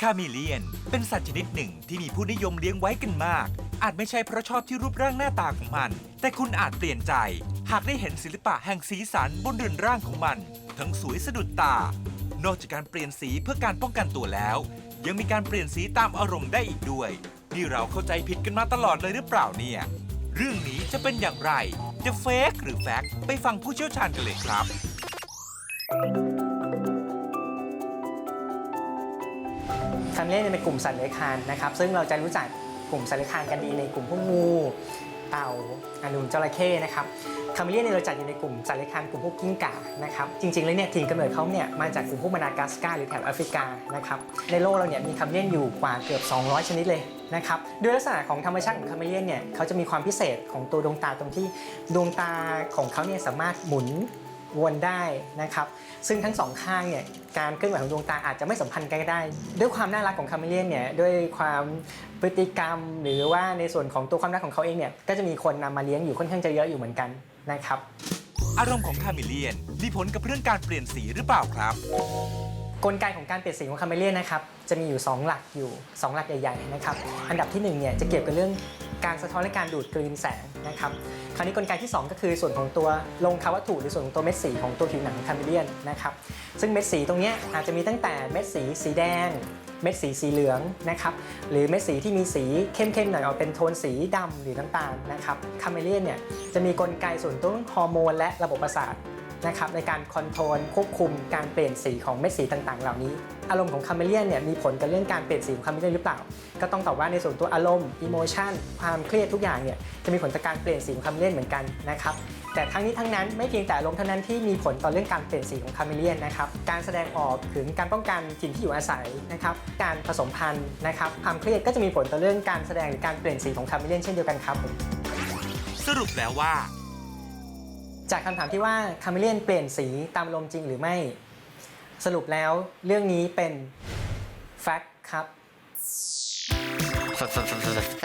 คาเมเลียน เป็นสัตว์ชนิดหนึ่งที่มีผู้นิยมเลี้ยงไว้กันมาก อาจไม่ใช่เพราะชอบที่รูปร่างหน้าตาของมัน แต่คุณอาจเปลี่ยนใจ หากได้เห็นศิลปะแห่งสีสันบนเรือนร่างของมัน ทั้งสวยสะดุดตา นอกจากการเปลี่ยนสีเพื่อการป้องกันตัวแล้ว ยังมีการเปลี่ยนสีตามอารมณ์ได้อีกด้วยนี่เราเข้าใจผิดกันมาตลอดเลยหรือเปล่าเนี่ย เรื่องนี้จะเป็นอย่างไร จะเฟกหรือแฟกต์ไปฟังผู้เชี่ยวชาญกันเลยครับ ทำเมเลียนเนี่ยเป็นกลุ่มสัตว์เลื้อยคลานนะครับ ซึ่งเราจะรู้จักกลุ่มสัตว์เลื้อยคลานกันดีในกลุ่มพวกงู เต่าอนุจระเข้นะครับคาเมเลียนเนี่ยเราจัดอยู่ในกลุ่มสัตว์เลื้อยคลานกลุ่มพวกกิ้งก่านะครับจริงๆแล้วเนี่ยถิ่นกำเนิดเขาเนี่ยมาจากกลุ่มพวกมาดากัสการ์หรือแถบแอฟริกานะครับในโลกเราเนี่ยมีคาเมเลียนอยู่กว่าเกือบ 200 ชนิดเลยนะครับด้วยลักษณะของธรรมชาติของคาเมเลียนเนี่ยเขาจะมีความพิเศษของตัวดวงตาตรงที่ดวงตาของเขาเนี่ยสามารถหมุน วนได้นะครับซึ่งทั้งสองข้างเนี่ยการเคลื่อนไหวของดวงตาอาจจะไม่สัมพันธ์กันก็ได้ ด้วยความน่ารักของคาเมเลียนเนี่ยด้วยความพฤติกรรม หรือว่าในส่วนของตัวความรักของเขาเองเนี่ยก็จะมีคนนำมาเลี้ยงอยู่ค่อนข้างจะเยอะอยู่เหมือนกันนะครับอารมณ์ของคาเมเลียนมีผลกับเรื่องการเปลี่ยนสีหรือเปล่าครับ กลไกของการเปลี่ยนสีของคาเมเลียนนะครับจะมีอยู่ 2 หลักอยู่ 2 หลักใหญ่ๆนะครับอันดับที่1เนี่ยจะเกี่ยวกับเรื่อง การสะท้อนและการดูดกลืนแสงนะครับคราวนี้กลไกที่ 2 ก็คือส่วนของตัวลงคาวัตถุหรือส่วนของตัวเม็ดสีของตัวผิวหนังคาเมเลียนนะครับซึ่งเม็ดสีตรงนี้อาจจะมีตั้งแต่เม็ดสีสีแดง เม็ดสีสีเหลืองนะครับหรือเม็ดสีที่มีสีเข้มๆหน่อยออกเป็นโทนสีดำหรือน้ำตาลนะครับคาเมเลียนเนี่ยจะมีกลไกส่วนตัวฮอร์โมนและระบบประสาท นะครับในการคอนโทรลควบคุมการเปลี่ยนสีของเม็ดสีต่างๆ เหล่านี้ อารมณ์ของคาเมเลียนเนี่ยมีผลกับเรื่องการเปลี่ยนสีของคาเมเลียนหรือเปล่า ก็ต้องตอบว่าในส่วนตัวอารมณ์อิโมชันความเครียดทุกอย่างเนี่ยจะมีผลต่อการเปลี่ยนสีของคาเมเลียนเหมือนกันนะครับแต่ทั้งนี้ทั้งนั้นไม่เพียงแต่อารมณ์เท่านั้นที่มีผลต่อเรื่องการเปลี่ยนสีของคาเมเลียนนะครับการแสดงออกถึงการป้องกันถิ่นที่อยู่อาศัยนะครับการผสมพันธุ์นะครับความเครียดก็จะมีผลต่อเรื่องการแสดงหรือการเปลี่ยนสีของคาเมเลียนเช่นเดียวกันครับผมสรุปแล้วว่า จากคำถามที่ว่าคาเมเลียนเปลี่ยนสีตามลมจริงหรือไม่ สรุปแล้วเรื่องนี้เป็นแฟกต์ครับ แ